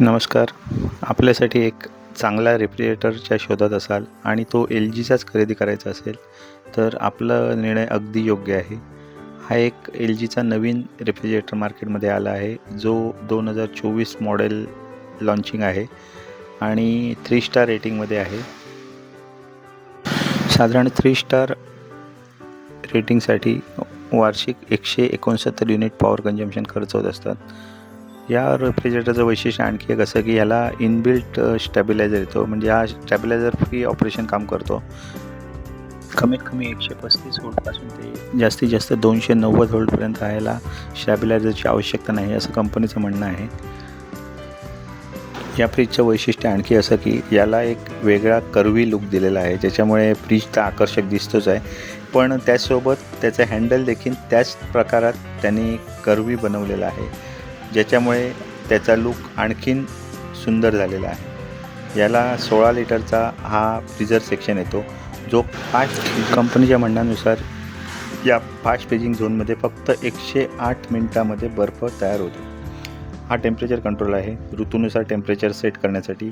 नमस्कार. आपल्यासाठी एक चांगला रेफ्रिजरेटरच्या शोधात असाल आणि तो एल जीचाच खरेदी करायचा असेल तर आपला निर्णय अगदी योग्य आहे. हा एक एल जीचा नवीन रेफ्रिजरेटर मार्केटमध्ये आला आहे जो दोन हजार चोवीस मॉडेल लॉन्चिंग आहे आणि थ्री स्टार रेटिंगमध्ये आहे. साधारण थ्री स्टार रेटिंगसाठी वार्षिक एकशे एकोणसत्तर युनिट पॉवर कन्झम्शन खर्च होत असतात. या रेफ्रिजरेटरचं वैशिष्ट्य आणखी एक असं की ह्याला इनबिल्ट स्टॅबिलायझर येतो. म्हणजे हा स्टॅबिलायझर फ्री ऑपरेशन काम करतो. कमीत कमी एकशे पस्तीस व्होल्टपासून ते जास्तीत जास्त दोनशे नव्वद व्होल्टपर्यंत राहायला स्टॅबिलायझरची आवश्यकता नाही असं कंपनीचं म्हणणं आहे. या फ्रीजचं वैशिष्ट्य आणखी असं की याला एक वेगळा कर्वी लुक दिलेला आहे. ज्याच्यामुळे फ्रीज तर आकर्षक दिसतोच आहे. पण त्याचसोबत त्याचं हँडल देखील त्याच प्रकारात त्यांनी कर्वी बनवलेला आहे. ज्याच्यामुळे त्याचा लुक आणखीन सुंदर झालेला आहे. याला सोळा लिटरचा हा फ्रीजर सेक्शन येतो जो फास्ट कंपनीच्या म्हणण्यानुसार या फास्ट पेजिंग झोनमध्ये फक्त एकशे आठ मिनटामध्ये बर्फ तयार होतो. हा टेम्परेचर कंट्रोल आहे. ऋतूनुसार टेम्परेचर सेट करण्यासाठी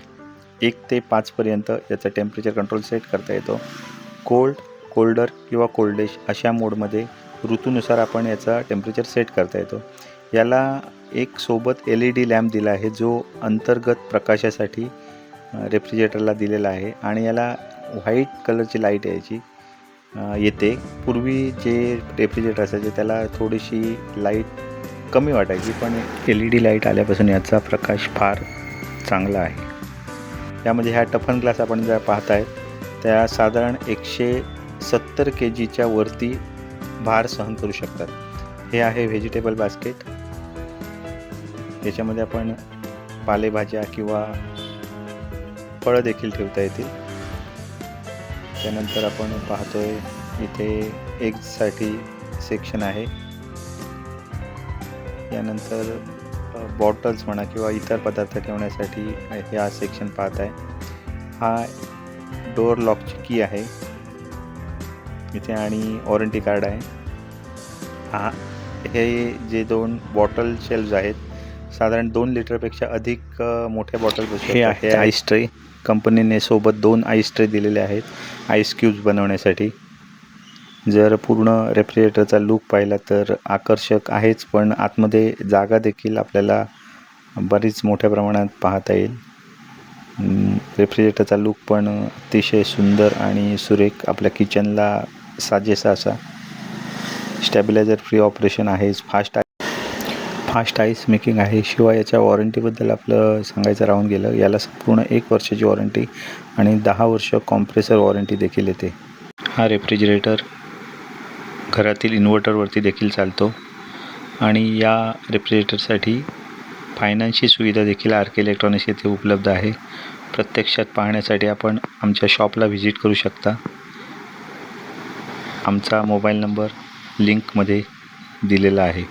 एक ते पाचपर्यंत याचा टेम्परेचर कंट्रोल सेट करता येतो. कोल्ड कोल्डर किंवा कोल्डेश अशा मोडमध्ये ऋतूनुसार आपण याचा टेम्परेचर सेट करता येतो. याला एक सोबत एल ई डी लॅम्प दिला आहे जो अंतर्गत प्रकाशासाठी रेफ्रिजरेटरला दिलेला आहे आणि याला व्हाईट कलरची लाइट यायची येते. पूर्वी जे रेफ्रिजरेटर असायचे त्याला थोडीशी लाइट कमी वाटायची पण एल ई डी लाइट आल्यापासून याचा प्रकाश फार चांगला आहे. यामध्ये ह्या टफन ग्लास आपण ज्या पाहत आहेत त्या साधारण एकशे सत्तर के जीच्या वरती भार सहन करू शकतात. हे आहे व्हेजिटेबल बास्केट याच्यामध्ये आपण पालेभाज्या किंवा फळं देखील ठेवता येतील. त्यानंतर आपण पाहतोय इथे एग्जसाठी सेक्शन आहे. यानंतर बॉटल्स म्हणा किंवा इतर पदार्थ ठेवण्यासाठी हा सेक्शन पाहत आहे. हा डोअर लॉकची की आहे. इथे आणि वॉरंटी कार्ड आहे. हा हे जे दोन बॉटल शेल्फ आहेत साधारण दोन लिटरपेक्षा अधिक मोठ्या बॉटल हे आहे आईस ट्रे कंपनीने सोबत दोन आईस ट्रे दिलेले आहेत आईस क्यूब्स बनवण्यासाठी. जर पूर्ण रेफ्रिजरेटरचा लूक पाहिला तर आकर्षक आहेच पण आतमध्ये जागा देखील आपल्याला बरीच मोठ्या प्रमाणात पाहता येईल. रेफ्रिजरेटरचा लूक पण अतिशय सुंदर आणि सुरेख. आपल्या किचनला साजेसा असा. स्टॅबिलायझर फ्री ऑपरेशन आहे फास्ट फास्ट आईस मेकिंग आहे. शिवाय याच्या वॉरंटीबद्दल आपलं सांगायचं राहून गेलं याला संपूर्ण एक वर्षाची वॉरंटी आणि दहा वर्ष कॉम्प्रेसर वॉरंटी देखील येते. हा रेफ्रिजरेटर घरातील इन्व्हर्टरवरती देखील चालतो. आणि या रेफ्रिजरेटरसाठी फायनान्सची सुविधा देखील आर के इलेक्ट्रॉनिक्स येथे उपलब्ध आहे. प्रत्यक्षात पाहण्यासाठी आपण आमच्या शॉपला व्हिजिट करू शकता. आमचा मोबाईल नंबर लिंकमध्ये दिलेला आहे.